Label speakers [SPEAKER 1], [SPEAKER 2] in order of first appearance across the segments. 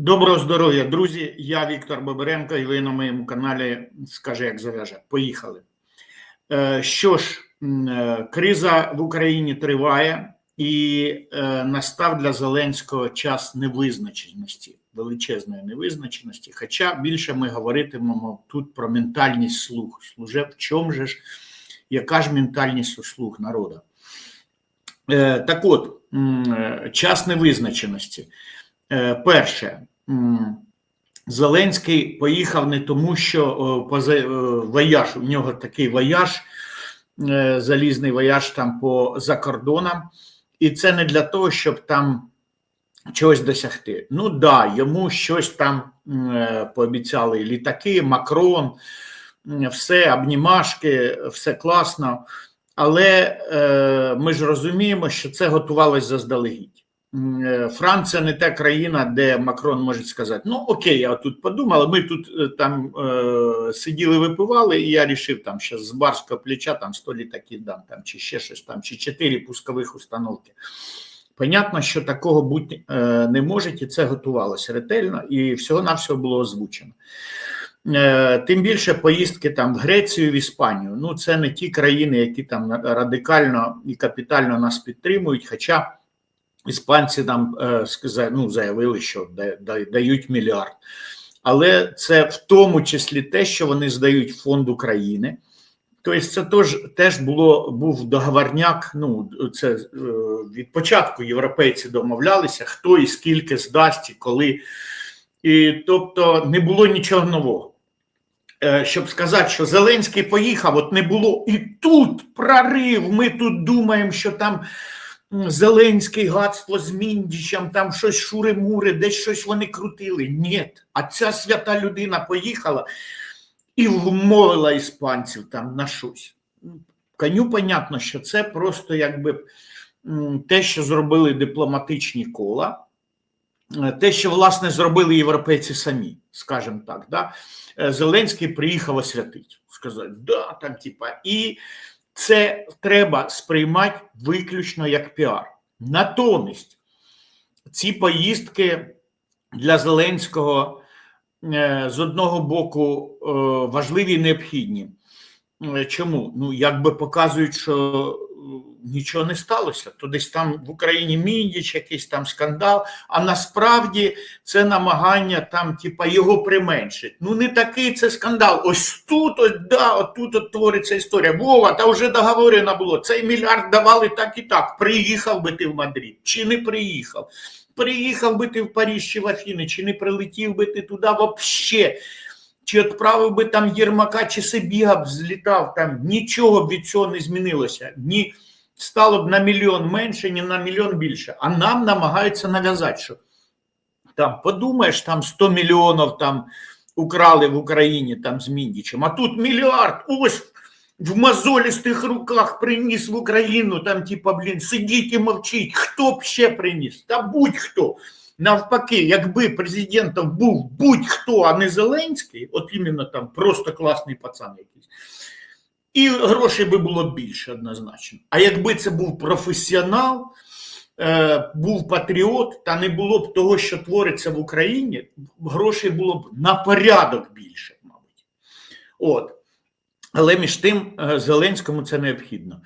[SPEAKER 1] Доброго здоров'я, друзі. Я Віктор Боберенко, і ви на моєму каналі Скаже, як зав'яже. Поїхали. Е, Що ж, е, криза в Україні триває, і е, настав для Зеленського час невизначеності, величезної невизначеності. Хоча більше ми говоритимемо тут про ментальність слуг. Служе в чому же ж, яка ж ментальність слуг народу? Так от, час невизначеності. Е, Перше, Зеленський поїхав не тому, що о, поза- е, вояж, у нього такий вояж, е, залізний вояж там по за кордонам, і це не для того, щоб там чогось досягти. Ну да, йому щось там пообіцяли літаки, Макрон, все, обнімашки, все класно. Але е, ми ж розуміємо, що це готувалось заздалегідь. Е, Франція не та країна, де Макрон може сказати: ну окей, я тут подумав, ми тут е, там е, сиділи, випивали, і я рішив там ще з барського плеча там 100 літаків дам, там, чи ще щось там, чи 4 пускових установки. Понятно, що такого бути е, не може, і це готувалося ретельно, і всього-навсього було озвучено. Е, Тим більше поїздки там в Грецію, в Іспанію. Ну, це не ті країни, які там радикально і капітально нас підтримують. Хоча іспанці нам е, сказа- ну, заявили, що да- да- дають мільярд. Але це в тому числі те, що вони здають фонд України. Тобто, це теж, теж було був договорняк. Ну це е, від початку європейці домовлялися, хто і скільки здасть, і коли. І тобто не було нічого нового. Е, Щоб сказати, що Зеленський поїхав, от не було і тут прорив. Ми тут думаємо, що там Зеленський гадство з Міндічем, там щось шури-мури, десь щось вони крутили. Ні. А ця свята людина поїхала і вмовила іспанців там на щось. Коню понятно, що це просто якби те, що зробили дипломатичні кола, е, те, що власне зробили європейці самі, скажімо так. Да? Е, Зеленський приїхав освятить, сказати, да, там, типа, і це треба сприймати виключно як піар. Натомість ці поїздки для Зеленського е, з одного боку е, важливі і необхідні. Е, Чому? Ну, якби показують, що е, нічого не сталося, то десь там в Україні міндіч, якийсь там скандал, а насправді це намагання там, типа, його применшити. Ну, не такий це скандал. Ось тут, ось да, от тут от твориться історія. Вова, та вже договорено було. Цей мільярд давали так і так. Приїхав би ти в Мадрид, чи не приїхав? Приїхав би ти в Париж чи в Афіни, чи не прилетів би ти туди взагалі? Чи відправив би там Єрмака, чи Сибіга б злітав там, нічого б від цього не змінилося. Ні стало б на мільйон менше, ні на мільйон більше. А нам намагаються нав'язати, що там подумаєш, там 100 мільйонів там украли в Україні там з Міндічем, а тут мільярд, ось в мозолістих руках приніс в Україну, там, типа, блін, сидіть і мовчіть, хто б ще приніс? Та будь-хто. Навпаки, якби президентом був будь-хто, а не Зеленський, от іменно там просто класний пацан якийсь, і грошей би було більше однозначно. А якби це був професіонал, е, був патріот, та не було б того, що твориться в Україні, грошей було б на порядок більше, мабуть. От. Але між тим е, Зеленському це необхідно.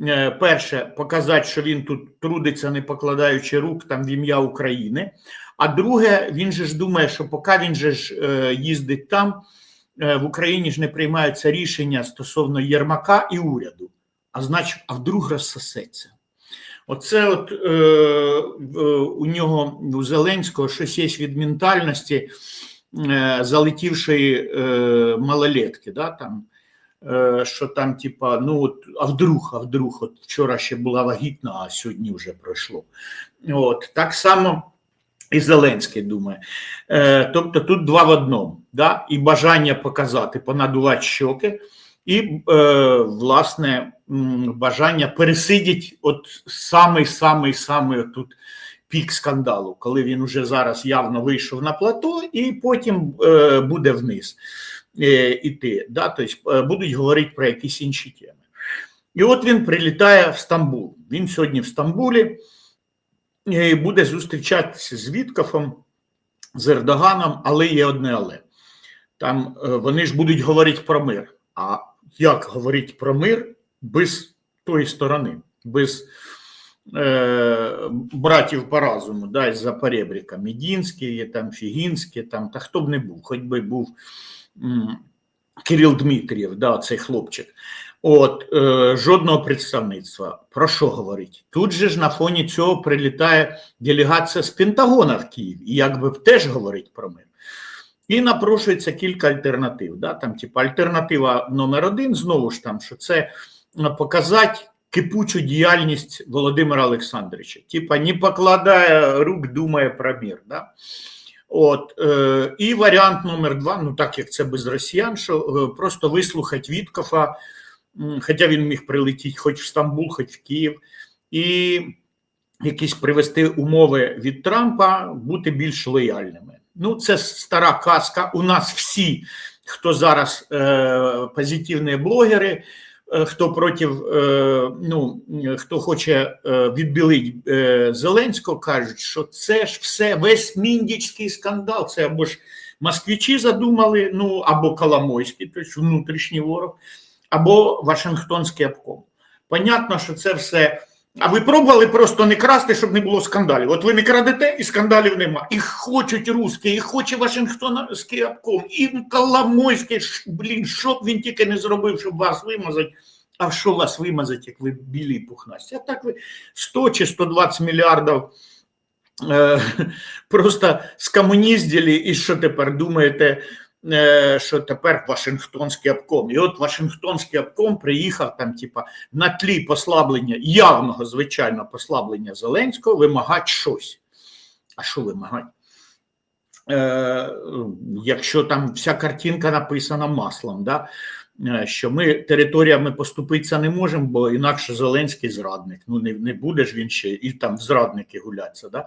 [SPEAKER 1] Е, Перше, показати, що він тут трудиться, не покладаючи рук там в ім'я України. А друге, він же ж думає, що поки він же ж е, їздить там, е, в Україні ж не приймаються рішення стосовно Єрмака і уряду. А значить, а вдруг розсосеться. Оце от е, в- у нього у Зеленського щось є від ментальності е, залетівшої е, малолетки, да, там, е, що там, типа, ну от, а вдруг, а вдруг, от вчора ще була вагітна, а сьогодні вже пройшло. От, так само і Зеленський думає. Е, тобто тут два в одному, да? і бажання показати, понадувати щоки, і, е, власне, бажання пересидіти от самий-самий-самий тут пік скандалу, коли він уже зараз явно вийшов на плато, і потім е, буде вниз е, іти. Да? Тобто е, будуть говорити про якісь інші теми. І от він прилітає в Стамбул. Він сьогодні в Стамбулі е, буде зустрічатися з Віткофом з Ердоганом, але є одне але. Там е, вони ж будуть говорити про мир. А як говорити про мир без тої сторони, без е, братів по разуму, да, із-за перебріка. Медінський, там, Фігінський, там, та хто б не був, хоч би був Кирил Дмитрієв, да, цей хлопчик. От е, жодного представництва. Про що говорить? Тут же ж на фоні цього прилітає делегація з Пентагона в Київ, і якби теж говорить про мир. І напрошується кілька альтернатив. Да? Там, типу, альтернатива номер один, знову ж там, що це е, показати кипучу діяльність Володимира Олександровича. Типа, не покладає рук, думає про мир. Да? От, е, І варіант номер два, ну так як це без росіян, що е, просто вислухати Віткофа, хоча він міг прилетіти хоч в Стамбул, хоч в Київ, і якісь привести умови від Трампа, бути більш лояльними. Ну, це стара казка. У нас всі, хто зараз е, позитивні блогери, хто проти, е, ну, е, хто хоче е, відбілити е, Зеленського, кажуть, що це ж все весь міндічський скандал. Це або ж москвичі задумали, ну або Коломойський, тобто внутрішній ворог, або Вашингтонський обком. Понятно, що це все. А ви пробували просто не красти, щоб не було скандалів. От ви не крадете, і скандалів нема. І хочуть русські, і хоче Вашингтонський обком, і Коломойський, блін, що б він тільки не зробив, щоб вас вимазати. А що вас вимазати, як ви білі пухнасті? А так ви 100 чи 120 мільярдів е, просто скомуніздили, і що тепер думаєте, що тепер Вашингтонський обком. І от Вашингтонський обком приїхав там, типа, на тлі послаблення, явного, звичайно, послаблення Зеленського, вимагати щось. А що вимагати? Е, якщо там вся картинка написана маслом, да? Е, що ми територіями поступитися не можемо, бо інакше Зеленський зрадник. Ну не, не буде ж він ще і там зрадники гуляться. Да?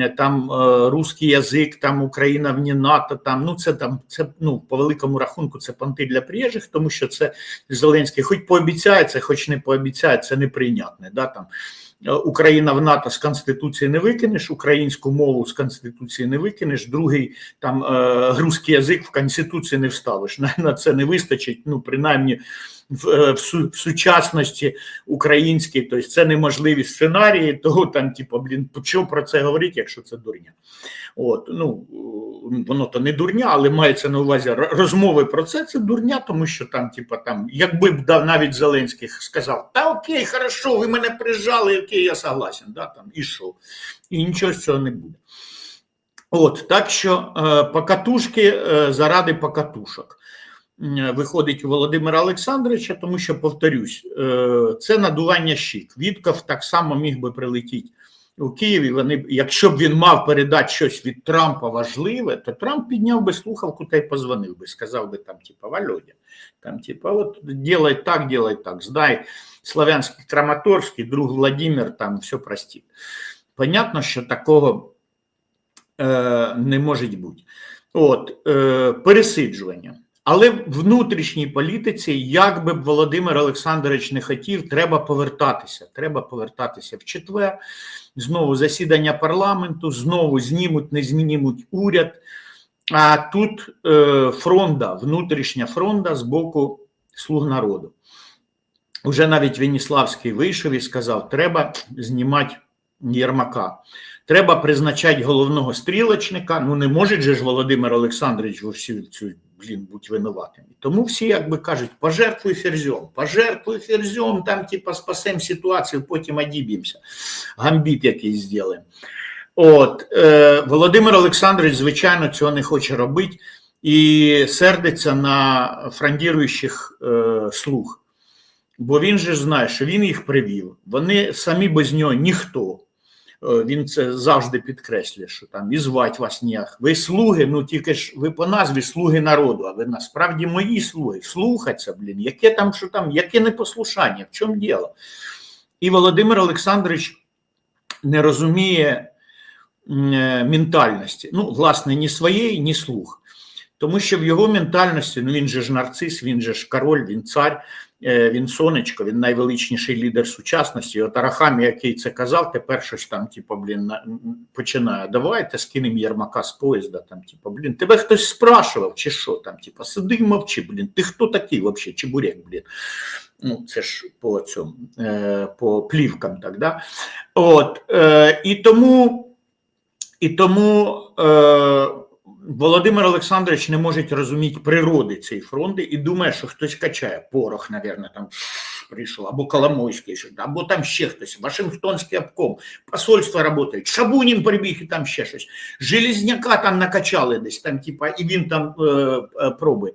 [SPEAKER 1] Е, Там е, русський язик, там Україна вні НАТО, там ну це там це ну по великому рахунку це понти для приїжджих, тому що це Зеленський, хоч пообіцяє це, хоч не пообіцяє, це неприйнятне. Да? Там Україна в НАТО з конституції не викинеш, українську мову з конституції не викинеш. Другий там грузький русський язик в конституції не вставиш. На це не вистачить. Ну принаймні в, е, в, в сучасності українській, тобто це неможливі сценарії. Того там, типу, блін, що про це говорити, якщо це дурня. От ну воно то не дурня, але мається на увазі розмови про це. Це дурня, тому що там, типа, там, якби б навіть Зеленський сказав, та окей, хорошо, ви мене прижали, окей, я согласен, да, там, і що? І нічого з цього не буде. От, так що е, покатушки е, заради покатушок виходить у Володимира Олександровича, тому що, повторюсь, е, це надування щік. Вітков так само міг би прилетіти у Києві. Вони, якщо б він мав передати щось від Трампа важливе, то Трамп підняв би слухавку та й позвонив би, сказав би там, типа, Володя, там, типа, от делай так, делай так, здай Славянський Краматорський, друг Владимир, там все простить. Понятно, що такого е, не може бути. От, е, пересиджування. Але в внутрішній політиці, як би Володимир Олександрович не хотів, треба повертатися. Треба повертатися в четвер. Знову засідання парламенту, знову знімуть, не знімуть уряд. А тут е, фронда, внутрішня фронда з боку слуг народу. Уже навіть Веніславський вийшов і сказав: треба знімати Єрмака. Треба призначати головного стрілочника. Ну не може же ж Володимир Олександрович всю цю блін бути винуватим. Тому всі якби кажуть, пожертвуй ферзем, пожертвуй ферзем, там типа спасемо ситуацію, потім одіб'ємося. Гамбіт якийсь зробимо. От е, Володимир Олександрович, звичайно, цього не хоче робити і сердиться на франдіруючих е, слуг. Бо він же знає, що він їх привів. Вони самі без нього ніхто. Е, Він це завжди підкреслює, що там і звать вас ніяк. Ви слуги, ну тільки ж ви по назві слуги народу, а ви насправді мої слуги. Слухаться, блін, яке там, що там, яке непослушання, в чому діло? І Володимир Олександрович не розуміє е, ментальності. Ну, власне, ні своєї, ні слуг. Тому що в його ментальності, ну він же ж нарцис, він же ж король, він цар, Він сонечко, він найвеличніший лідер сучасності. От Арахамі, який це казав, тепер щось там, типу, блін, починає. Давайте скинемо Єрмака з поїзда. Там, типу, блін, тебе хтось спрашував, чи що там, типу, сиди мовчи, блін. Ти хто такий взагалі, чебурек, блін. Ну, це ж по цьому, е, по плівкам, так, да? От, е, і тому, і тому е, Володимир Олександрович не може розуміти природи цієї фронти і думає, що хтось качає порох, мабуть, там прийшов, або Коломойський, або там ще хтось, Вашингтонський обком, посольство працює, Шабунін прибіг і там ще щось. Железняка там накачали десь, там, типа, і він там е, е, пробує.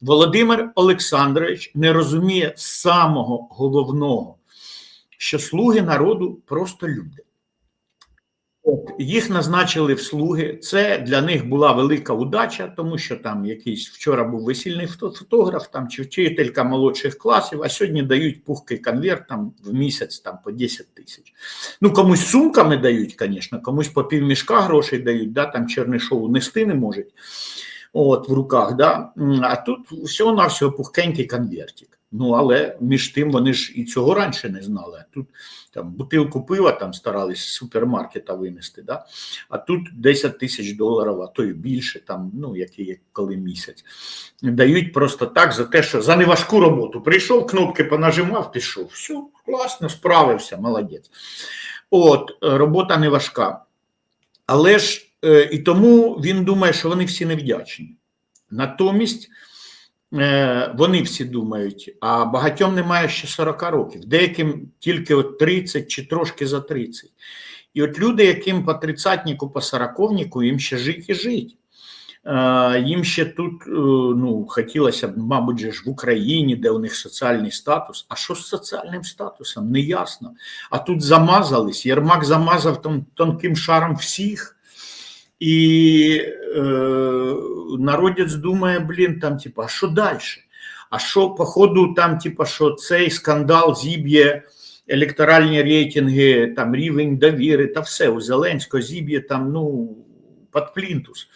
[SPEAKER 1] Володимир Олександрович не розуміє самого головного, що слуги народу просто люди. От, їх назначили в слуги. Це для них була велика удача, тому що там якийсь вчора був весільний фотограф там чи вчителька молодших класів, а сьогодні дають пухкий конверт там в місяць там по 10 тисяч. Ну комусь сумками дають, звісно, комусь по півмішка грошей дають, да, там Чернишову нести не можуть. От в руках, да. А тут всього на всього пухкенький конвертик. Ну але між тим вони ж і цього раніше не знали. Тут там бутилку пива там старались з супермаркета винести, да? а тут 10 тисяч доларів, а то й більше, там, ну, який є коли місяць. Дають просто так за те, що за неважку роботу. Прийшов, кнопки понажимав, пішов. Все, класно, справився, молодець. От, робота не важка. Але ж е, і тому він думає, що вони всі невдячні. Натомість вони всі думають, а багатьом немає ще 40 років, деяким тільки от 30 чи трошки за 30. І от люди, яким по тридцятнику, по сороковнику, їм ще жить і жить. Е, Їм ще тут е, ну, хотілося б, мабуть, ж в Україні, де у них соціальний статус. А що з соціальним статусом? Неясно. А тут замазались. Єрмак замазав тонким шаром всіх. І е, народець думає, блін, там, типа, а що далі? А що, походу, там, типа, що цей скандал зіб'є електоральні рейтинги, там рівень довіри та все у Зеленського зіб'є там, ну, під плінтус.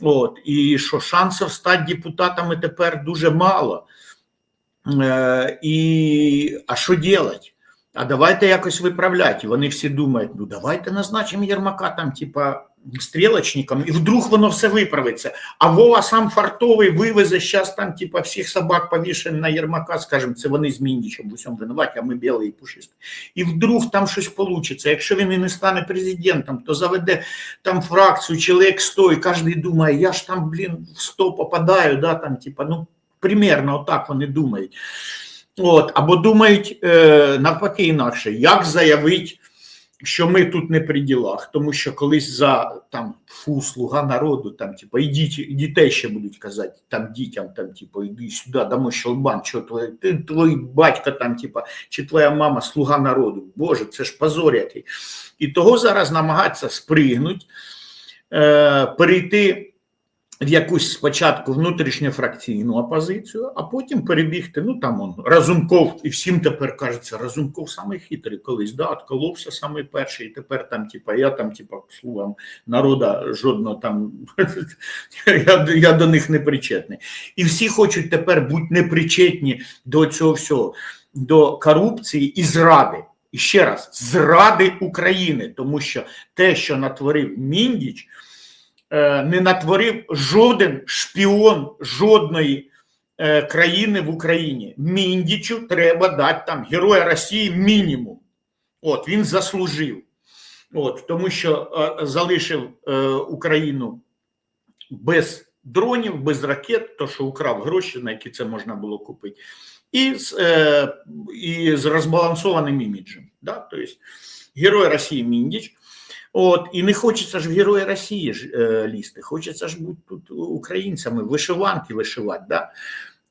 [SPEAKER 1] От, і що шансів стати депутатами тепер дуже мало. Е, і, а що робити? А давайте якось виправляти. Вони всі думають: ну давайте назначимо Єрмака там, типа, стрілочником, і вдруг воно все виправиться. А Вова сам фартовий вивезе зараз там, типа, всіх собак повішаємо на Єрмака, скажемо, це вони з Міндічем в усьому винуваті, а ми білий і пушисті. І вдруг там щось вийде. Якщо він і не стане президентом, то заведе там фракцію, чоловік 100, і кожен думає, я ж там, блін, в 100 попадаю, да, там, типа, ну, примерно отак вони думають. От, або думають е, навпаки інакше, як заявити, що ми тут не при ділах, тому що колись за там фу, слуга народу, там, типу, і діти, і дітей ще будуть казати, там дітям, там, типу, іди сюди, дамо щелбан, що твоє, ти, твій батько там, типу, чи твоя мама слуга народу. Боже, це ж позор який. І того зараз намагаються спригнути, е, перейти в якусь спочатку внутрішньофракційну опозицію, а потім перебігти. Ну там он Разумков, і всім тепер кажеться, Разумков самий хитрий колись, да, отколовся самий перший, і тепер там, типа, я там, типа, слугам народа жодного там я, я до них не причетний. І всі хочуть тепер бути непричетні до цього всього, до корупції і зради. І ще раз, зради України, тому що те, що натворив Міндіч, не натворив жоден шпіон жодної е, країни в Україні. Міндічу треба дати там Героя Росії мінімум. От він заслужив. От, тому що е, залишив е, Україну без дронів, без ракет, то що украв гроші, на які це можна було купити, і з, е, і з розбалансованим іміджем. Да? Тобто, Герой Росії Міндіч. От, і не хочеться ж в Герої Росії ж, е, лізти, хочеться ж бути тут українцями, вишиванки вишивати. Да?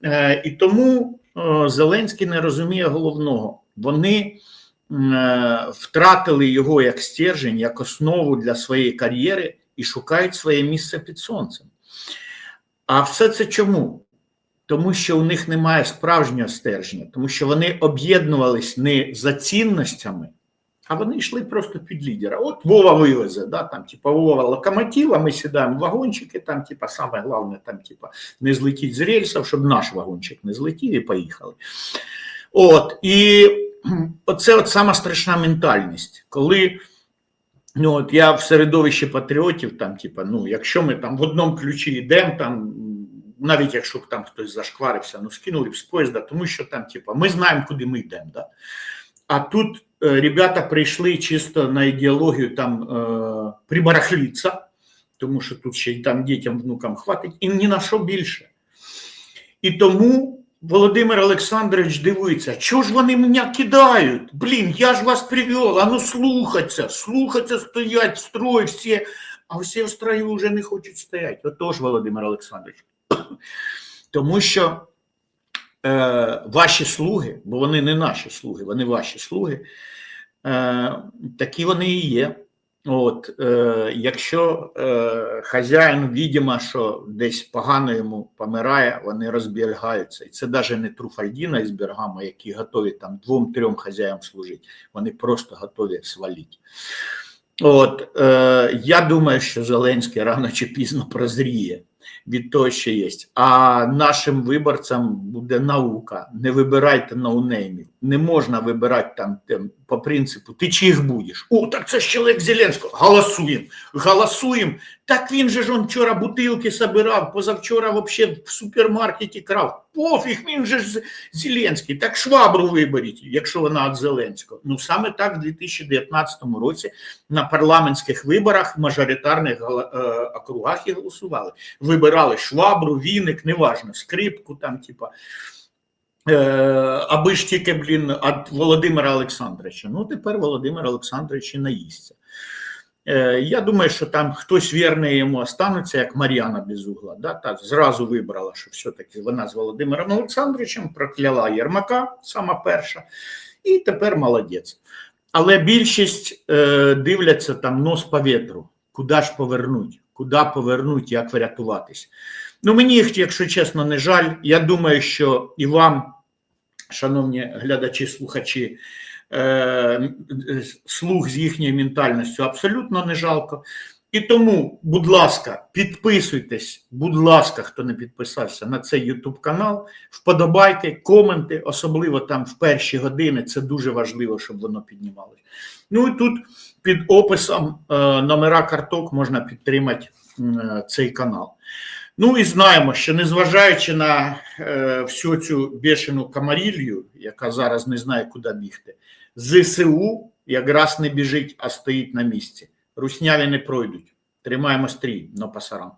[SPEAKER 1] Е, і тому е, Зеленський не розуміє головного. Вони е, втратили його як стержень, як основу для своєї кар'єри і шукають своє місце під сонцем. А все це чому? Тому що у них немає справжнього стержня, тому що вони об'єднувались не за цінностями, А вони йшли просто під лідера. От Вова вивезе, да, там, типа, Вова локомотив, а ми сідаємо в вагончики, там, типа, саме головне, там, типа, не злетіть з рельсів, щоб наш вагончик не злетів і поїхали. От, і оце от сама страшна ментальність, коли ну, от я в середовищі патріотів, там, типа, ну, якщо ми там в одному ключі йдемо, там, навіть якщо б там хтось зашкварився, ну скинули б з поїзда, тому що там, типа, ми знаємо, куди ми йдемо. Да? А тут е, ребята прийшли чисто на ідеологію там е, прибарахліться, тому що тут ще й там дітям, внукам хватить, і ні на що більше. І тому Володимир Олександрович дивиться, чого ж вони мене кидають? Блін, я ж вас привел, а ну слухаться, слухаться, стоять, строй всі, а всі в строю вже не хочуть стояти. Отож, Володимир Олександрович. Тому що е, ваші слуги, бо вони не наші слуги, вони ваші слуги, е, такі вони і є. От, е, якщо е, хазяїн, відомо, що десь погано йому помирає, вони розбігаються. І це навіть не Труфальдіна із Бергама, які готові там двом-трьом хазяям служити. Вони просто готові свалити. От, е, я думаю, що Зеленський рано чи пізно прозріє від того, що є. А нашим виборцям буде наука. Не вибирайте ноунеймів. Не можна вибирати там, по принципу, ти чиїх будеш? О, так це ж чоловік Зеленського. Голосуємо. Голосуємо. Так він же ж он вчора бутилки собирав, позавчора вообще в супермаркеті крав. Пофіг, він же ж Зеленський. Так швабру виберіть, якщо вона від Зеленського. Ну саме так в 2019 році на парламентських виборах в мажоритарних е, округах і голосували. Вибирали швабру, віник, неважно, скрипку там, типа. Е, аби ж тільки, блін, від Володимира Олександровича. Ну, тепер Володимир Олександрович і наїсться. Е, я думаю, що там хтось вірний йому останеться, як Мар'яна Безугла. Да? Так, зразу вибрала, що все-таки вона з Володимиром Олександровичем прокляла Єрмака, сама перша, і тепер молодець. Але більшість е, дивляться там нос по вітру, куди ж повернуть, куди повернуть, як врятуватись. Ну, мені їх, якщо чесно, не жаль. Я думаю, що і вам, шановні глядачі, слухачі, е, слух з їхньою ментальністю абсолютно не жалко. І тому, будь ласка, підписуйтесь, будь ласка, хто не підписався на цей YouTube канал, вподобайте, коменти, особливо там в перші години. Це дуже важливо, щоб воно піднімалося. Ну і тут під описом е, номера карток можна підтримати е, цей канал. Ну і знаємо, що незважаючи на е, всю цю бешену камарілью, яка зараз не знає, куди бігти, ЗСУ якраз не біжить, а стоїть на місці. Русняві не пройдуть. Тримаємо стрій на пасарам.